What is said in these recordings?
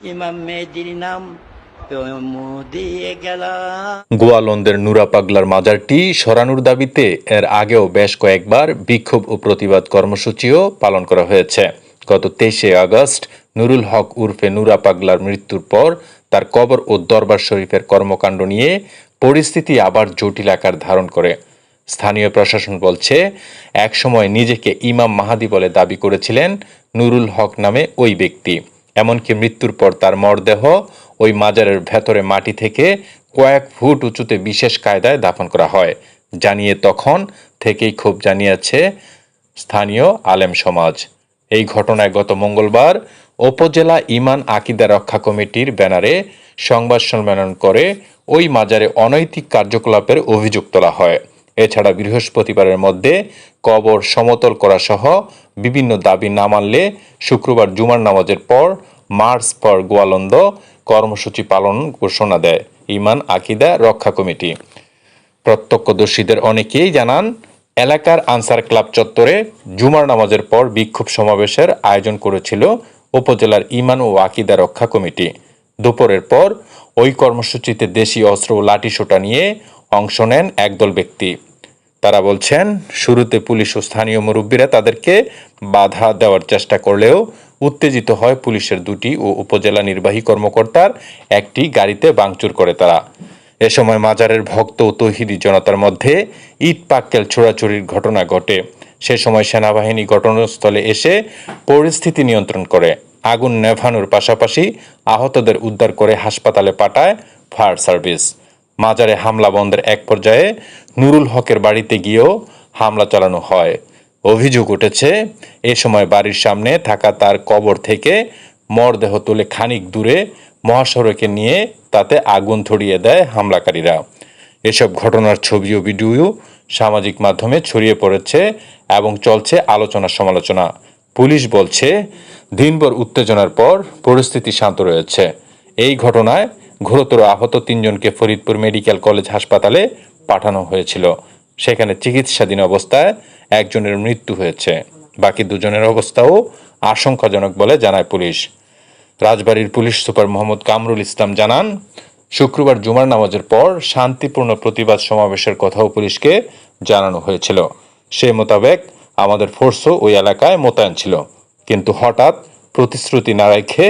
ইমাম নাম গোয়ালন্দের নুরা পাগলার মাজারটি সরানোর দাবিতে এর আগেও বেশ কয়েকবার বিক্ষোভ ও প্রতিবাদ কর্মসূচিও পালন করা হয়েছে। গত তেইশে আগস্ট নুরুল হক উর্ফে নুরা পাগলার মৃত্যুর পর তার কবর ও দরবার শরীফের কর্মকাণ্ড নিয়ে পরিস্থিতি আবার জটিল আকার ধারণ করে। স্থানীয় প্রশাসন বলছে, একসময় নিজেকে ইমাম মাহাদি বলে দাবি করেছিলেন নুরুল হক নামে ওই ব্যক্তি। এমনকি মৃত্যুর পর তার মরদেহ ওই মাজারের ভেতরে মাটি থেকে কয়েক ফুট উঁচুতে বিশেষ কায়দায় দাফন করা হয়। জানিয়ে তখন থেকেই ক্ষোভ জানিয়েছে স্থানীয় আলেম সমাজ। এই ঘটনায় গত মঙ্গলবার উপজেলা ইমান আকিদা রক্ষা কমিটির ব্যানারে সংবাদ সম্মেলন করে ওই মাজারে অনৈতিক কার্যকলাপের অভিযোগ তোলা হয়। এছাড়া বৃহস্পতিবারের মধ্যে কবর সমতল করা সহ বিভিন্ন দাবি না মানলে শুক্রবার জুমার নামাজের পর মার্চ পর গোয়ালন্দ কর্মসূচি পালন ঘোষণা দেয় ইমান, আকিদা, রক্ষা কমিটি। প্রত্যক্ষদর্শীদের অনেকেই জানান, এলাকার আনসার ক্লাব চত্বরে জুমার নামাজের পর বিক্ষোভ সমাবেশের আয়োজন করেছিল উপজেলার ইমান ও আকিদা রক্ষা কমিটি। দুপুরের পর ওই কর্মসূচিতে দেশি অস্ত্র ও লাঠিসোঁটা নিয়ে অংশ নেন একদল ব্যক্তি। তারা বলছেন, শুরুতে পুলিশ ও স্থানীয় মুরব্বীরা তাদেরকে বাধা দেওয়ার চেষ্টা করলেও উত্তেজিত হয় পুলিশের দুটি ও উপজেলা নির্বাহী কর্মকর্তার একটি গাড়িতে ভাঙচুর করে তারা। এ সময় মাজারের ভক্ত ও তহিদি জনতার মধ্যে ইট পাক্কেল ছোড়াছুড়ির ঘটনা ঘটে। সে সময় সেনাবাহিনী ঘটনাস্থলে এসে পরিস্থিতি নিয়ন্ত্রণ করে। আগুন নেভানোর পাশাপাশি আহতদের উদ্ধার করে হাসপাতালে পাঠায় ফায়ার সার্ভিস। মাজারে হামলা বন্ধের এক পর্যায়ে নুরুল হকের বাড়িতে গিয়েও হামলা চালানো হয়। অভিযোগ উঠেছে, এ সময় বাড়ির সামনে থাকা তার কবর থেকে মরদেহ তুলে খানিক দূরে মহাসড়কে নিয়ে তাতে আগুন ধরিয়ে দেয় হামলাকারীরা। এসব ঘটনার ছবি ও ভিডিও সামাজিক মাধ্যমে ছড়িয়ে পড়েছে এবং চলছে আলোচনা সমালোচনা। পুলিশ বলছে, দিনভর উত্তেজনার পর পরিস্থিতি শান্ত রয়েছে। এই ঘটনায় ঘোরতর আহত তিনজনকে ফরিদপুর মেডিকেল কলেজ হাসপাতালে পাঠানো হয়েছিল। সেখানে চিকিৎসাধীন অবস্থায় একজনের মৃত্যু হয়েছে। বাকি দুজনের অবস্থাও আশঙ্কাজনক বলে জানায় পুলিশ। রাজবাড়ীর পুলিশ সুপার মোহাম্মদ কামরুল ইসলাম জানান, শুক্রবার জুমার নামাজের পর শান্তিপূর্ণ প্রতিবাদ সমাবেশের কথাও পুলিশকে জানানো হয়েছিল। সে মোতাবেক আমাদের ফোর্সও ওই এলাকায় মোতায়েন ছিল। কিন্তু হঠাৎ প্রতিশ্রুতি না রেখে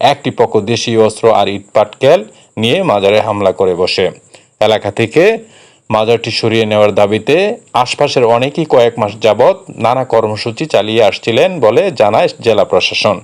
একটি পক্ষ দেশীয় অস্ত্র আর ইট পাটকেল নিয়ে মাজারে হামলা করে বসে। এলাকা থেকে মাজারটি সরিয়ে নেওয়ার দাবিতে আশপাশের অনেকেই কয়েক মাস যাবৎ নানা কর্মসূচি চালিয়ে আসছিলেন বলে জানায় জেলা প্রশাসন।